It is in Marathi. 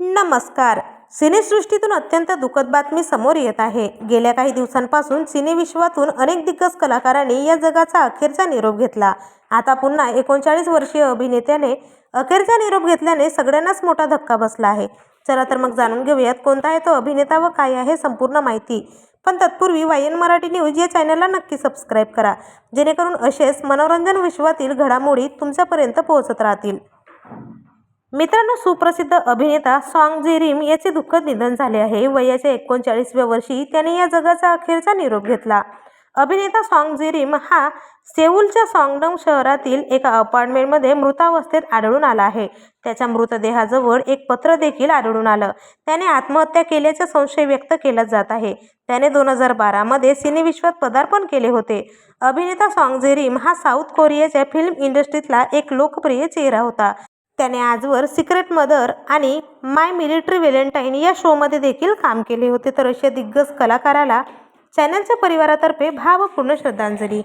नमस्कार. सिनेसृष्टीतून अत्यंत दुःखद बातमी समोर येत आहे. गेल्या काही दिवसांपासून सिनेविश्वातून अनेक दिग्गज कलाकारांनी या जगाचा अखेरचा निरोप घेतला. आता पुन्हा एकोणचाळीस वर्षीय अभिनेत्याने अखेरचा निरोप घेतल्याने सगळ्यांनाच मोठा धक्का बसला आहे. चला तर मग जाणून घेऊयात कोणता आहे तो अभिनेता व काय आहे संपूर्ण माहिती. पण तत्पूर्वी वाय एन मराठी न्यूज या चॅनलला नक्की सबस्क्राईब करा. जेणेकरून असेच मनोरंजन विश्वातील घडामोडी तुमच्यापर्यंत पोहोचत राहतील. मित्रांनो सुप्रसिद्ध अभिनेता सॉंग जेरीम याचे दुःखद निधन झाले आहे. वयाच्या एकोणचाळीसव्या वर्षी त्याने या जगाचा अखेरचा निरोप घेतला. अभिनेता सॉंग जेरीम हा सेऊलच्या सॉंगडम शहरातील एका अपार्टमेंटमध्ये मृतावस्थेत आढळून आला आहे. त्याच्या मृतदेहाजवळ एक पत्र देखील आढळून आलं. त्याने आत्महत्या केल्याचा संशय व्यक्त केला जात आहे. त्याने दोन हजार बारामध्ये सिनेविश्वात पदार्पण केले होते. अभिनेता सॉंग जेरीम हा साऊथ कोरियाच्या फिल्म इंडस्ट्रीतला एक लोकप्रिय चेहरा होता. त्याने आजवर सिक्रेट मदर आणि माय मिलिटरी व्हॅलेंटाईन या शोमध्ये देखील काम केले होते. तर अशा दिग्गज कलाकाराला चॅनलच्या परिवारातर्फे भावपूर्ण श्रद्धांजली.